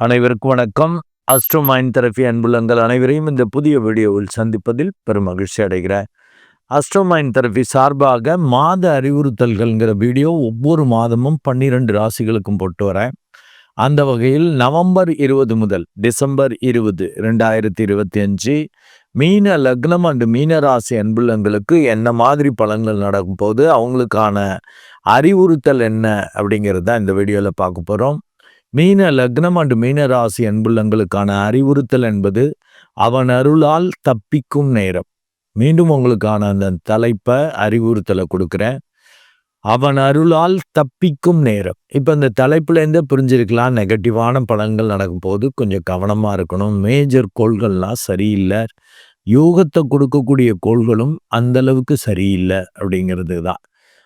அனைவருக்கும் வணக்கம். Astro mind therapy அன்புள்ளங்கள் அனைவரையும் இந்த புதிய வீடியோவில் சந்திப்பதில் பெரும் மகிழ்ச்சி அடைகிறேன். அஸ்ட்ரோ மைண்ட் தெரப்பி சார்பாக மாத அறிவுறுத்தல்கள்ங்கிற வீடியோ ஒவ்வொரு மாதமும் பன்னிரெண்டு ராசிகளுக்கும் போட்டு வரேன். அந்த வகையில் நவம்பர் இருபது முதல் டிசம்பர் இருபது ரெண்டாயிரத்தி இருபத்தி அஞ்சு மீன லக்னம் அண்டு மீன ராசி அன்புள்ளங்களுக்கு என்ன மாதிரி பலன்கள் நடக்கும் போது அவங்களுக்கான அறிவுறுத்தல் என்ன அப்படிங்கிறது தான் இந்த வீடியோவில் பார்க்க போகிறோம் மீன லக்னம் அண்டு மீன ராசி அன்புள்ளங்களுக்கான அறிவுறுத்தல் என்பது அவன் அருளால் தப்பிக்கும் நேரம். மீண்டும் உங்களுக்கான அந்த தலைப்பை அறிவுறுத்தலை கொடுக்குறேன். அவன் அருளால் தப்பிக்கும் நேரம். இப்போ இந்த தலைப்புலேருந்தே புரிஞ்சிருக்கலாம். நெகட்டிவான படங்கள் நடக்கும் போது கொஞ்சம் கவனமாக இருக்கணும். மேஜர் கோள்கள்லாம் சரியில்லை. யோகத்தை கொடுக்கக்கூடிய கோள்களும் அந்தளவுக்கு சரியில்லை அப்படிங்கிறது தான்.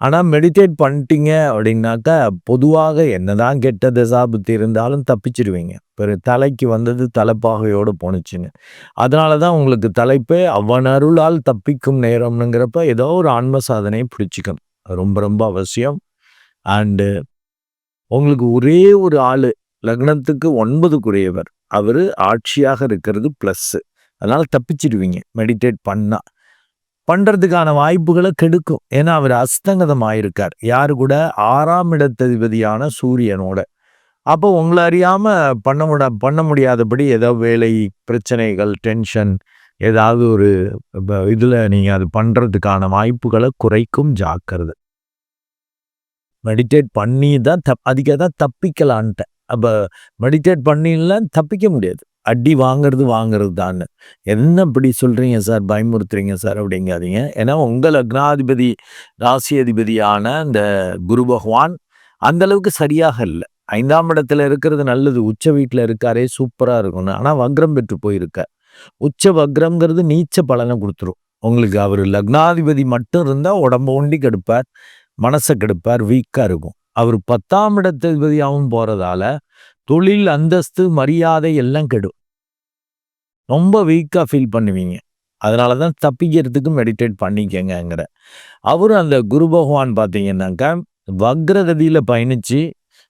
ஆனால் மெடிடேட் பண்ணிட்டீங்க அப்படின்னாக்கா பொதுவாக என்னதான் கெட்ட தசாபுத்தி இருந்தாலும் தப்பிச்சிருவீங்க. பிற தலைக்கு வந்தது தலைப்பாகையோடு போணுச்சுன்னு. அதனால தான் உங்களுக்கு தலைப்பே அவன் அருளால் தப்பிக்கும் நேரம்னுங்கிறப்ப ஏதோ ஒரு ஆன்ம சாதனையை பிடிச்சிக்கணும் ரொம்ப ரொம்ப அவசியம். அண்டு உங்களுக்கு ஒரே ஒரு ஆள் லக்னத்துக்கு ஒன்பதுக்குரியவர். அவர் ஆட்சியாக இருக்கிறது ப்ளஸ்ஸு அதனால் தப்பிச்சிடுவீங்க மெடிடேட் பண்ணால் பண்ணுறதுக்கான வாய்ப்புகளை கெடுக்கும். ஏன்னா அவர் அஸ்தங்கதம் ஆயிருக்கார் யாரு கூட? ஆறாம் இடத்ததிபதியான சூரியனோட. அப்போ உங்களை அறியாமல் பண்ண முட பண்ண முடியாதபடி ஏதோ வேலை பிரச்சனைகள் டென்ஷன் ஏதாவது ஒரு இதில் நீங்கள் அது பண்ணுறதுக்கான வாய்ப்புகளை குறைக்கும் ஜாக்கிரதை. மெடிடேட் பண்ணி தான் தப் அதுக்கே தான் தப்பிக்கலான்ட்டேன். அப்போ மெடிடேட் பண்ணிலாம் தப்பிக்க முடியாது. அடி வாங்கிறது வாங்கிறது தான் என்ன இப்படி சொல்கிறீங்க சார்? பயமுறுத்துறீங்க சார்? அப்படிங்காதீங்க. ஏன்னா உங்கள் லக்னாதிபதி ராசி அதிபதியான அந்த குரு பகவான் அந்தளவுக்கு சரியாக இல்லை. ஐந்தாம் இடத்துல இருக்கிறது நல்லது. உச்ச வீட்டில் இருக்காரே சூப்பராக இருக்கும்னு. ஆனால் வக்ரம் பெற்று போயிருக்க உச்ச வக்ரம்ங்கிறது நீச்ச பலனை கொடுத்துரும். உங்களுக்கு அவர் லக்னாதிபதி மட்டும் இருந்தால் உடம்பு ஒண்டி கெடுப்பார் மனசை கெடுப்பார் வீக்காக இருக்கும். அவர் பத்தாம் இடத்ததிபதியாகவும் போகிறதால தொழில் அந்தஸ்து மரியாதை எல்லாம் கெடும். ரொம்ப வீக்காக ஃபீல் பண்ணுவீங்க. அதனால தான் தப்பிக்கிறதுக்கு மெடிடேட் பண்ணிக்கங்கிற அவரும் அந்த குரு பகவான் பார்த்தீங்கன்னாக்கா வக்ரகதியில் பயணித்து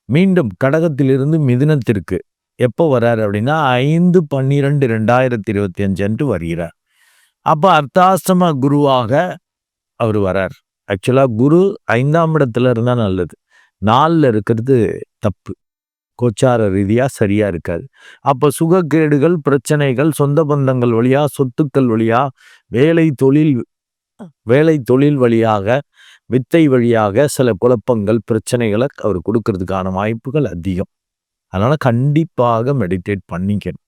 மீண்டும் கடகத்திலிருந்து மிதுனத்திற்கு எப்போ வர்றார் அப்படின்னா ஐந்து பன்னிரெண்டு ரெண்டாயிரத்தி இருபத்தி அஞ்சு அன்று வருகிறார். அப்போ அர்த்தாசிரம குருவாக அவர் வரார் ஆக்சுவலாக குரு ஐந்தாம் இடத்துல இருந்தால் நல்லது. நாலில் இருக்கிறது தப்பு. கோச்சார ரீதியாக சரியாக இருக்காது. அப்போ சுகக்கேடுகள் பிரச்சனைகள் சொந்த பந்தங்கள் வழியாக சொத்துக்கள் வழியாக வேலை தொழில் வேலை தொழில் வழியாக வித்தை வழியாக சில குழப்பங்கள் பிரச்சனைகளை அவர் கொடுக்கறதுக்கான வாய்ப்புகள் அதிகம். அதனால் கண்டிப்பாக மெடிடேட் பண்ணிக்கணும்.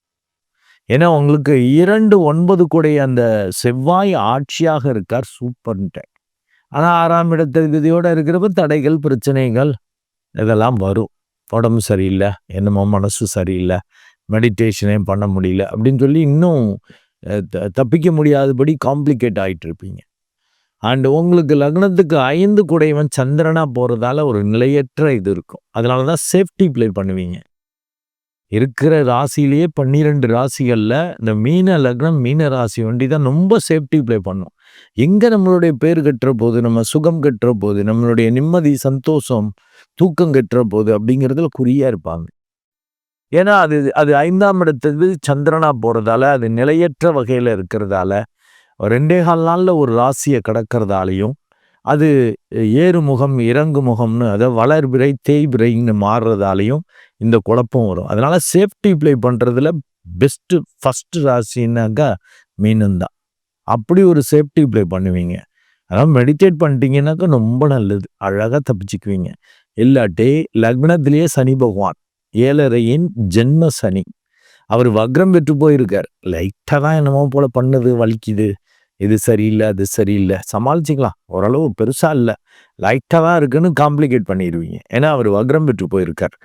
ஏன்னா உங்களுக்கு இரண்டு ஒன்பது கூடைய அந்த செவ்வாய் ஆட்சியாக இருக்கார் சூப்பர்ன்ட்டேன் ஆனால் ஆறாம் இடத்ததிபதியோடு இருக்கிறப்ப தடைகள் பிரச்சனைகள் இதெல்லாம் வரும். உடம்பு சரியில்லை என்னமோ மனசு சரியில்லை மெடிடேஷனே பண்ண முடியல அப்படின்னு சொல்லி இன்னும் தப்பிக்க முடியாதபடி காம்ப்ளிகேட் ஆகிட்டு இருப்பீங்க. அண்டு உங்களுக்கு லக்னத்துக்கு ஐந்து குடைவன் சந்திரனாக போகிறதால ஒரு நிலையற்ற இது இருக்கும். அதனால தான் சேஃப்டி ப்ளே பண்ணுவீங்க. இருக்கிற ராசிலேயே பன்னிரெண்டு ராசிகளில் இந்த மீன லக்னம் மீன ராசி வண்டி தான் ரொம்ப சேஃப்டி ப்ளே பண்ணும். எங்கே நம்மளுடைய பேர் கட்டுற போது நம்ம சுகம் கட்டுற போது நம்மளுடைய நிம்மதி சந்தோஷம் தூக்கம் கட்டுற போது அப்படிங்கிறதுல குறியாக இருப்பாங்க. ஏன்னா அது அது ஐந்தாம் இடத்துக்கு சந்திரனா போகிறதால அது நிலையற்ற வகையில் இருக்கிறதால ரெண்டே கால் நாளில் ஒரு ராசியை கடக்கிறதாலையும் அது ஏறு முகம் இறங்கு முகம்னு அதை வளர்பிறை தேய்பிறைன்னு மாறுறதாலையும் இந்த குழப்பம் வரும். அதனால் சேஃப்டி ப்ளே பண்ணுறதுல பெஸ்ட்டு ஃபஸ்ட்டு ராசின்னாக்கா மீனந்தான் அப்படி ஒரு சேஃப்டி ப்ளே பண்ணுவீங்க. அதான் மெடிடேட் பண்ணிட்டீங்கன்னாக்கா ரொம்ப நல்லது. அழகாக தப்பிச்சுக்குவீங்க. இல்லாட்டி லக்னத்திலேயே சனி பகவான். ஏழரையின் ஜென்ம சனி. அவர் வக்ரம் பெற்று போயிருக்கார். லைட்டாக தான் என்னமோ போல் பண்ணுது வலிக்குது. இது சரியில்லை அது சரியில்லை. சமாளிச்சிக்கலாம். ஓரளவு பெருசாக இல்லை. லைட்டாக தான் இருக்குன்னு காம்ப்ளிகேட் பண்ணிடுவீங்க. ஏன்னா அவர் வக்ரம் பெற்று போயிருக்கார்.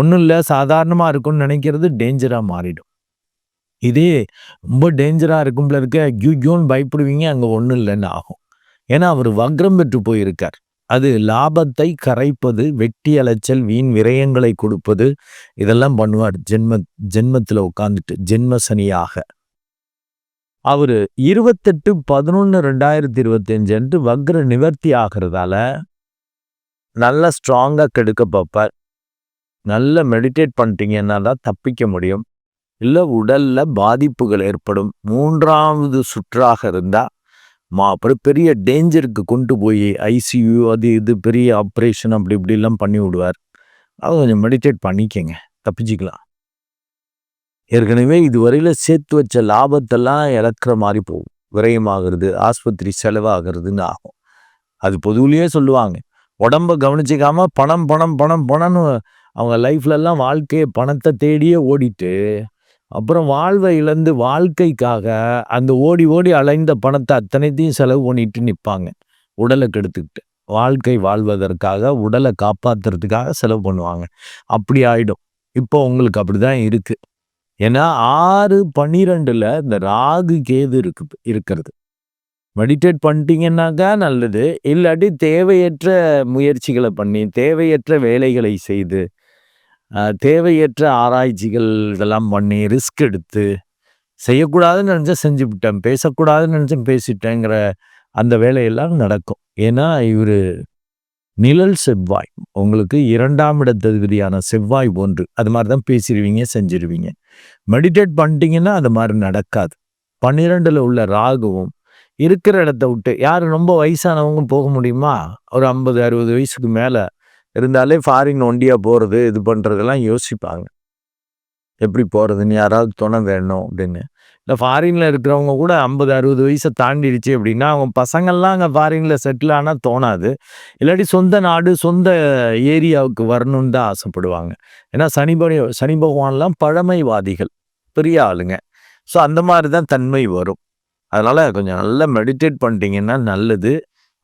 ஒன்றும் இல்லை சாதாரணமாக இருக்குன்னு நினைக்கிறது டேஞ்சராக மாறிடும். இதே ரொம்ப டேஞ்சராக இருக்கும்ல இருக்க கியூன்னு பயப்படுவீங்க அங்கே ஒன்றும் இல்லைன்னு ஆகும். ஏன்னா அவர் வக்ரம் பெற்று போயிருக்கார். அது லாபத்தை கரைப்பது வெட்டி அலைச்சல் வீண் விரயங்களை கொடுப்பது இதெல்லாம் பண்ணுவார். ஜென்ம ஜென்மத்தில் உட்காந்துட்டு ஜென்ம சனியாக. அவர் இருபத்தெட்டு பதினொன்று ரெண்டாயிரத்தி இருபத்தஞ்சு அன்று வக்ர நிவர்த்தி ஆகிறதால நல்லா ஸ்ட்ராங்காக கெடுக்க பார்ப்பார். நல்ல மெடிடேட் பண்ணிட்டீங்கன்னா தான் தப்பிக்க முடியும். இல்லை உடலில் பாதிப்புகள் ஏற்படும். மூன்றாவது சுற்றாக இருந்தால் மா அப்புறம் பெரிய டேஞ்சருக்கு கொண்டு போய் ஐசியூ அது இது பெரிய ஆப்ரேஷன் அப்படி இப்படிலாம் பண்ணி விடுவார். அது கொஞ்சம் மெடிடேட் பண்ணிக்கங்க. தப்பிச்சிக்கலாம் ஏற்கனவே இதுவரையில் சேர்த்து வச்ச லாபத்தெல்லாம் இழக்கிற மாதிரி போகும். விரயமாகிறது, ஆஸ்பத்திரி செலவாகிறதுன்னு ஆகும். அது பொதுவிலேயே சொல்லுவாங்க. உடம்ப கவனிச்சிக்காமல் பணம், பணம், பணம், பணம்னு அவங்க லைஃப்லலாம் வாழ்க்கையை பணத்தை தேடியே ஓடிட்டு, அப்புறம் வாழ்வை இழந்து வாழ்க்கைக்காக அந்த ஓடி ஓடி அலைந்த பணத்தை அத்தனைத்தையும் செலவு பண்ணிட்டு நிற்பாங்க உடலை கெடுத்துக்கிட்டு. வாழ்க்கை வாழ்வதற்காக, உடலை காப்பாற்றுறதுக்காக செலவு பண்ணுவாங்க. அப்படி ஆகிடும் இப்போ உங்களுக்கு அப்படி தான் இருக்குது ஏன்னா 6/12ல இந்த ராகு, கேது இருக்கு இருக்கிறது. மெடிடேட் பண்ணிட்டீங்கன்னாக்கா நல்லது. இல்லாட்டி தேவையற்ற முயற்சிகளை பண்ணி, தேவையற்ற வேலைகளை செய்து, தேவையற்ற ஆராய்ச்சிகள் இதெல்லாம் பண்ணி, ரிஸ்க் எடுத்து, செய்யக்கூடாதுன்னு நினச்சேன் செஞ்சு விட்டேன் பேசக்கூடாதுன்னு நினச்சேன் பேசிட்டேங்கிற அந்த வேலையெல்லாம் நடக்கும். ஏன்னா இவர் நிழல் செவ்வாய். உங்களுக்கு இரண்டாம் இடத்ததிபதியான செவ்வாய் ஒன்று அது மாதிரி தான் பேசிடுவீங்க செஞ்சிருவீங்க. மெடிடேட் பண்ணிட்டீங்கன்னா அது மாதிரி நடக்காது. 12ல உள்ள ராகுவும் இருக்கிற இடத்த விட்டு யார் ரொம்ப வயசானவங்க போக முடியுமா? ஒரு 50, 60 வயசுக்கு மேலே இருந்தாலே ஃபாரின் ஒண்டியாக போகிறது இது பண்ணுறதெல்லாம் யோசிப்பாங்க. எப்படி போகிறதுன்னு யாராவது துணை வேணும் அப்படின்னு. இல்லை ஃபாரினில் இருக்கிறவங்க கூட ஐம்பது அறுபது வயசை தாண்டிடுச்சு அப்படின்னா, அவங்க பசங்கள்லாம் அங்கே ஃபாரினில் செட்டில் ஆனால் தோணாது. இல்லாட்டி சொந்த நாடு, சொந்த ஏரியாவுக்கு வரணும்னு தான் ஆசைப்படுவாங்க. ஏன்னா சனி சனி பகவான்லாம் பழமைவாதிகள். பெரிய ஆளுங்க. ஸோ அந்த மாதிரி தான் தன்மை வரும். அதனால் கொஞ்சம் நல்லா மெடிடேட் பண்ணிட்டீங்கன்னா நல்லது.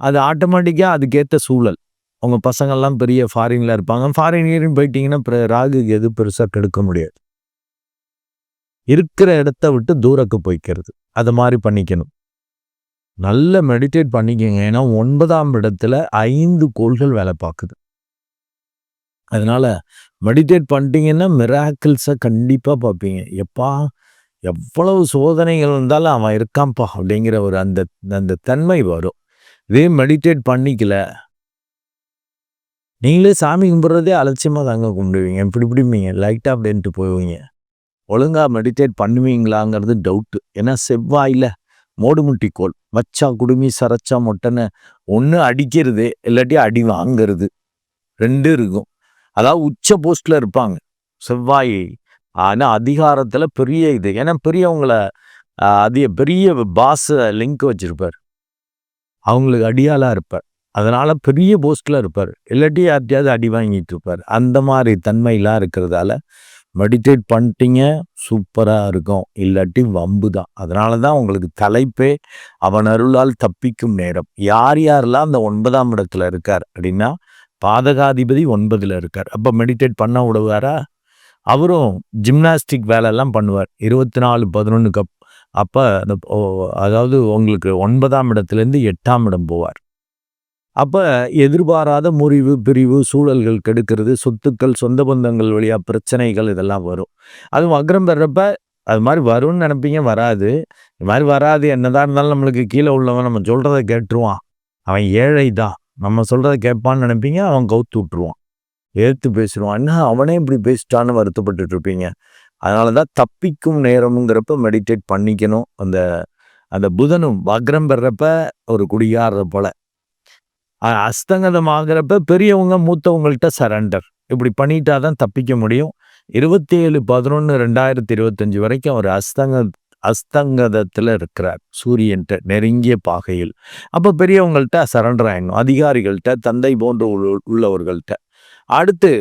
அது ஆட்டோமேட்டிக்காக அதுக்கேற்ற சூழல். அவங்க பசங்கள்லாம் பெரிய ஃபாரின்ல இருப்பாங்க. ஃபாரின் போயிட்டீங்கன்னா, பிற ராகு, எது பெருசாக கெடுக்க முடியாது. இருக்கிற இடத்த விட்டு தூரக்கு போய்க்கிறது. அது மாதிரி பண்ணிக்கணும். நல்ல மெடிடேட் பண்ணிக்கோங்க ஏன்னா ஒன்பதாம் இடத்துல ஐந்து கோள்கள் வேலை பார்க்குது அதனால் மெடிடேட் பண்ணிட்டீங்கன்னா, மிராக்கிள்ஸை கண்டிப்பாக பார்ப்பீங்க எப்பா! எவ்வளவு சோதனைகள் இருந்தாலும் அவன் இருக்கான்ப்பா! அப்படிங்கிற ஒரு அந்த அந்த தன்மை வரும். இதே மெடிடேட் பண்ணிக்கல நீங்களே சாமி கும்பிட்றதே அலட்சியமாக தாங்க கும்பிடுவீங்க. இப்படி இப்படிம்பீங்க. லைட்டாக அப்படின்ட்டு போவீங்க. ஒழுங்கா மெடிடேட் பண்ணுவீங்களாங்கிறது டவுட்டு. ஏன்னா செவ்வாயில் மோடுமுட்டி கோல் வச்சா குடுமி, சரைச்சா மொட்டைன்னு ஒன்று அடிக்கிறது, இல்லாட்டி அடி வாங்கிறது ரெண்டு இருக்கும். அதாவது உச்ச போஸ்டில் இருப்பாங்க. செவ்வாய் ஆனால் அதிகாரத்தில் பெரிய இது. ஏன்னா பெரியவங்களை அதிக பெரிய பாஸை லிங்க் வச்சுருப்பார் அவங்களுக்கு அடியாலாக இருப்பார். அதனால் பெரிய போஸ்டில் இருப்பார் இல்லாட்டி யார்ட்டையாவது அடி வாங்கிட்டு இருப்பார் அந்த மாதிரி தன்மையெல்லாம் இருக்கிறதால, மெடிடேட் பண்ணிட்டீங்க, சூப்பராக இருக்கும். இல்லாட்டி வம்பு தான். அதனால தான் உங்களுக்கு தலைப்பே, "அவன் அருளால் தப்பிக்கும் நேரம்." யார் யாரெல்லாம் அந்த ஒன்பதாம் இடத்துல இருக்கார் அப்படின்னா, பாதகாதிபதி ஒன்பதில் இருக்கார். அப்போ மெடிடேட் பண்ண விடுவாரா? அவரும் ஜிம்னாஸ்டிக் வேலைலாம் பண்ணுவார். இருபத்தி நாலு பதினொன்று கப் அப்போ அந்த அதாவது உங்களுக்கு ஒன்பதாம் இடத்துலேருந்து எட்டாம் இடம் போவார். அப்போ எதிர்பாராத முறிவு, பிரிவு, சூழல்கள் கெடுக்கிறது, சொத்துக்கள், சொந்த பந்தங்கள் வழியாக பிரச்சனைகள் இதெல்லாம் வரும். அதுவும் வக்ரம் பெறப்ப அது மாதிரி வரும்னு நெனைப்பீங்க, வராது. இது மாதிரி வராது. என்னதான் இருந்தாலும் நம்மளுக்கு கீழே உள்ளவன் நம்ம சொல்கிறத கேட்டுருவான். அவன் ஏழை தான். நம்ம சொல்கிறத கேட்பான்னு நெனைப்பீங்க, அவன் கவுத்து விட்டுருவான். ஏற்று பேசிடுவான் என்ன அவனே இப்படி பேசிட்டான்னு வருத்தப்பட்டுட்டு இருப்பீங்க. அதனால தான் தப்பிக்கும் நேரம்ங்கிறப்ப மெடிடேட் பண்ணிக்கணும். அந்த அந்த புதனும் வக்ரம் பெறப்ப ஒரு குடிகாரர போல் அஸ்தங்கதம் ஆகிறப்ப பெரியவங்க, மூத்தவங்கள்ட்ட சரண்டர். இப்படி பண்ணிட்டா தான் தப்பிக்க முடியும். 27/11/2025 வரைக்கும் அவர் அஸ்தங்க அஸ்தங்கதத்தில் இருக்கிறார். சூரியன்ட்ட நெருங்கிய பாகையில். அப்போ பெரியவங்கள்ட்ட சரண்டர் ஆயிடணும். அதிகாரிகள்கிட்ட தந்தை போன்ற உள்ளவர்கள்ட்ட. அடுத்து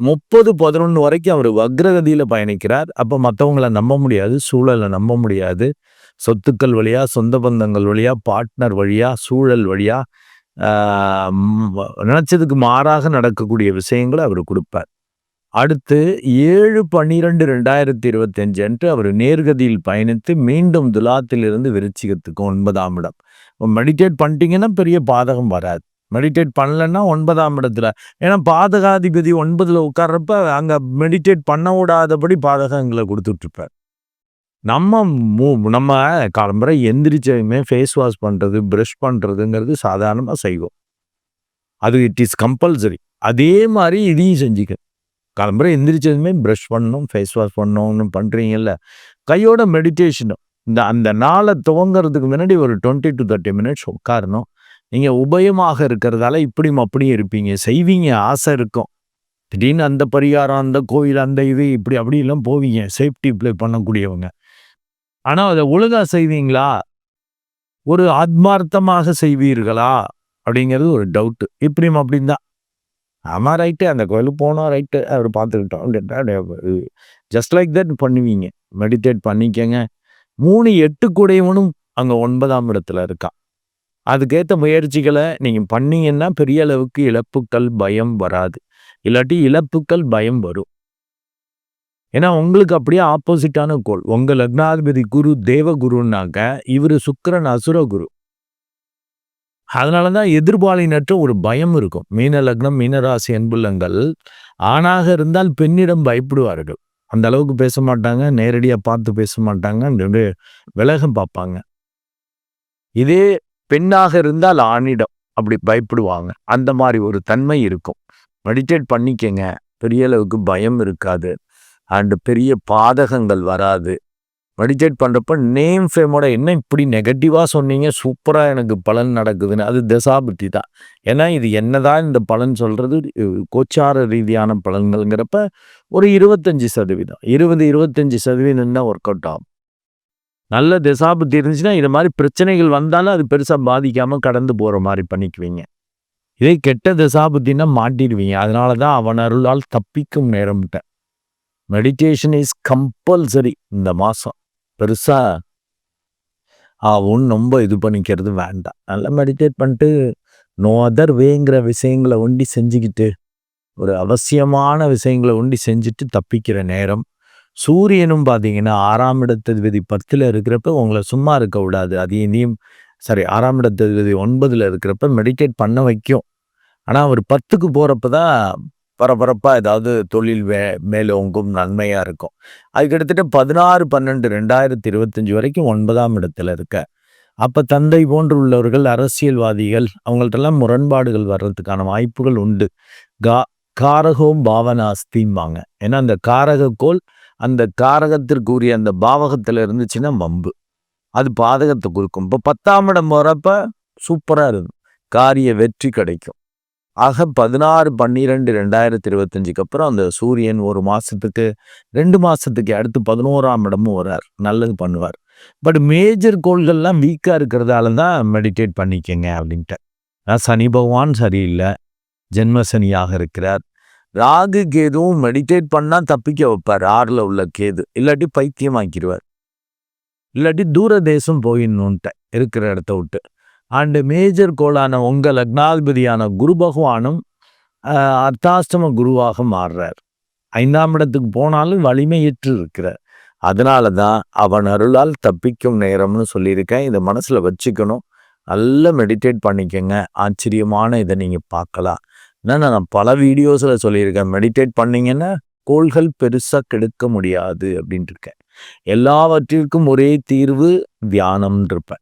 30/11 வரைக்கும் அவர் வக்ரகதியில் பயணிக்கிறார். அப்போ மற்றவங்கள நம்ப முடியாது. சூழலை நம்ப முடியாது. சொத்துக்கள் வழியா, சொந்த பந்தங்கள் வழியா, பார்ட்னர் வழியாக சூழல் வழியாக நினச்சதுக்கு மாறாக நடக்கக்கூடிய விஷயங்களை அவர் கொடுப்பார் அடுத்து 7/12/2025 அன்று அவர் நேர்கதியில் பயணித்து மீண்டும் துலாத்திலிருந்து விருச்சிகத்துக்கு ஒன்பதாம் இடம். மெடிடேட் பண்ணிட்டீங்கன்னா பெரிய பாதகம் வராது. மெடிடேட் பண்ணலன்னா ஒன்பதாம் இடத்துல ஏன்னா பாதகாதிபதி ஒன்பதில் உட்கார்றப்ப அங்கே மெடிடேட் பண்ண விடாதபடி பாதகங்களை கொடுத்துட்ருப்பார் நம்ம மு நம்ம காலம்பற எந்திரிச்சதுமே ஃபேஸ் வாஷ் பண்ணுறது ப்ரஷ் பண்ணுறதுங்கிறது சாதாரணமாக செய்வோம். அது இட் இஸ் கம்பல்சரி. அதே மாதிரி இதையும் செஞ்சுக்க. காலம்புரை எந்திரிச்சதுமே ப்ரஷ் பண்ணணும் ஃபேஸ் வாஷ் பண்ணணும்னு பண்ணுறீங்கல்ல கையோட மெடிடேஷனும் இந்த அந்த நாளை துவங்கிறதுக்கு முன்னாடி ஒரு டுவெண்ட்டி டு தேர்ட்டி மினிட்ஸ் உட்காரணும். நீங்கள் உபயமாக இருக்கிறதால இப்படியும் அப்படியும் இருப்பீங்க. செய்வீங்க ஆசை இருக்கும். திடீர்னு அந்த பரிகாரம் அந்த கோயில் அந்த இது இப்படி அப்படிலாம் போவீங்க. சேஃப்டி ப்ளே பண்ணக்கூடியவங்க. ஆனால் அதை ஒழுங்காக செய்வீங்களா? ஒரு ஆத்மார்த்தமாக செய்வீர்களா? அப்படிங்கிறது ஒரு டவுட்டு இப்படியும் அப்படின்னு தான் ஆமாம் ரைட்டு அந்த கோயிலுக்கு போனோம் ரைட்டு அவர் பார்த்துக்கிட்டோம். ஜஸ்ட் லைக் தட் பண்ணுவீங்க. மெடிடேட் பண்ணிக்கங்க. மூணு எட்டு கூடையவனும் அங்கே ஒன்பதாம் இடத்துல இருக்கான் அதுக்கேற்ற முயற்சிகளை நீங்கள் பண்ணீங்கன்னா பெரிய அளவுக்கு இழப்புக்கள் பயம் வராது. இல்லாட்டி இழப்புக்கள் பயம் வரும். ஏன்னா உங்களுக்கு அப்படியே ஆப்போசிட்டான கோல் உங்கள் லக்னாதிபதி குரு தேவகுருன்னாக்க இவர் சுக்கரன் அசுர குரு. அதனால தான் எதிர்பாலினற்ற ஒரு பயம் இருக்கும். மீன லக்னம் மீனராசி அன்புள்ளங்கள் ஆணாக இருந்தால் பெண்ணிடம் பயப்படுவார்கள். அந்த அளவுக்கு பேச மாட்டாங்க நேரடியாக பார்த்து பேச மாட்டாங்க விலகம் பார்ப்பாங்க. இதே பெண்ணாக இருந்தால் ஆணிடம் அப்படி பயப்படுவாங்க. அந்த மாதிரி ஒரு தன்மை இருக்கும். மெடிடேட் பண்ணிக்கங்க. பெரிய அளவுக்கு பயம் இருக்காது. அண்டு பெரிய பாதகங்கள் வராது. மெடிடேட் பண்ணுறப்ப நேம் ஃபேமோட என்ன இப்படி நெகட்டிவாக சொன்னீங்க? சூப்பராக எனக்கு பலன் நடக்குதுன்னு. அது தசாபுத்தி தான். ஏன்னா இது என்னதான் இந்த பலன் சொல்கிறது கோச்சார ரீதியான பலன்கள்ங்கிறப்ப ஒரு இருபத்தஞ்சி சதவீதம். இருபது இருபத்தஞ்சி சதவீதம் தான் ஒர்க் அவுட் ஆகும். நல்ல தசாபுத்தி இருந்துச்சுன்னா இது மாதிரி பிரச்சனைகள் வந்தாலும் அது பெருசாக பாதிக்காமல் கடந்து போகிற மாதிரி பண்ணிக்குவீங்க. இதே கெட்ட திசாபுத்தின்னா மாட்டிடுவீங்க. அதனால தான் அவன் அருளால் தப்பிக்கும் நேரம்ட்ட மெடிடேஷன் இஸ் கம்பல்சரி இந்த மாதம் பெருசாக அவன் ரொம்ப இது பண்ணிக்கிறது வேண்டாம். நல்லா மெடிடேட் பண்ணிட்டு நோ அதர் வேங்கிற விஷயங்களை ஒண்டி செஞ்சுக்கிட்டு ஒரு அவசியமான விஷயங்களை ஒண்டி செஞ்சுட்டு தப்பிக்கிற நேரம். சூரியனும் பார்த்தீங்கன்னா ஆறாம் இடத்ததிபதி பத்தில் இருக்கிறப்ப உங்களை சும்மா இருக்க விடாது. அது இனியும் சரி ஆறாம் இடத்ததிபதி ஒன்பதில் இருக்கிறப்ப மெடிடேட் பண்ண வைக்கும். ஆனால் அவர் பத்துக்கு போகிறப்ப தான் பரபரப்பாக ஏதாவது தொழில் வே மேலோங்கும் நன்மையாக இருக்கும். அது கிட்டத்தட்ட பதினாறு பன்னெண்டு ரெண்டாயிரத்தி இருபத்தஞ்சி வரைக்கும் ஒன்பதாம் இடத்துல இருக்க. அப்போ தந்தை போன்று உள்ளவர்கள் அரசியல்வாதிகள் அவங்கள்ட்டெல்லாம் முரண்பாடுகள் வர்றதுக்கான வாய்ப்புகள் உண்டு. கா காரகோம் பாவனாஸ்திம்பாங்க. ஏன்னா அந்த காரகக்கோள் அந்த காரகத்திற்குரிய அந்த பாவகத்தில் இருந்துச்சுன்னா வம்பு. அது பாதகத்தை கொடுக்கும் இப்போ பத்தாம் இடம் போகிறப்ப சூப்பராக இருக்கும். காரிய வெற்றி கிடைக்கும். ஆக பதினாறு பன்னிரெண்டு ரெண்டாயிரத்தி இருபத்தஞ்சுக்கு அப்புறம் அந்த சூரியன் ஒரு மாதத்துக்கு ரெண்டு மாதத்துக்கு அடுத்து பதினோராம் இடமும் வர்றார். நல்லது பண்ணுவார். பட் மேஜர் கோள்கள்லாம் வீக்காக இருக்கிறதால தான் மெடிடேட் பண்ணிக்கங்க அப்படின்ட்டு. சனி பகவான் சரியில்லை. ஜென்ம சனியாக இருக்கிறார். ராகு கேதுவும் மெடிடேட் பண்ணால் தப்பிக்க வைப்பார். ஆறில் உள்ள கேது. இல்லாட்டி பைத்தியம் ஆக்கிடுவார் இல்லாட்டி தூர தேசம் போயிடணுன்ட்ட இருக்கிற இடத்த விட்டு. அண்டு மேஜர் கோளான உங்கள் லக்னாதிபதியான குரு பகவானும் அர்த்தாஷ்டம குருவாக மாறுறார். ஐந்தாம் இடத்துக்கு போனாலும் வலிமையற்று இருக்கிறார். அதனால தான் அவன் அருளால் தப்பிக்கும் நேரம்னு சொல்லியிருக்கேன். இதை மனசில் வச்சுக்கணும். நல்லா மெடிடேட் பண்ணிக்கோங்க. ஆச்சரியமான இதை நீங்கள் பார்க்கலாம். ஏன்னா நான் பல வீடியோஸில் சொல்லியிருக்கேன். மெடிடேட் பண்ணிங்கன்னா கோள்கள் பெருசாக கெடுக்க முடியாது அப்படின்ட்டு இருக்கேன். எல்லாவற்றிற்கும் ஒரே தீர்வு தியானம்ன்றிருப்பேன் இருப்பேன்.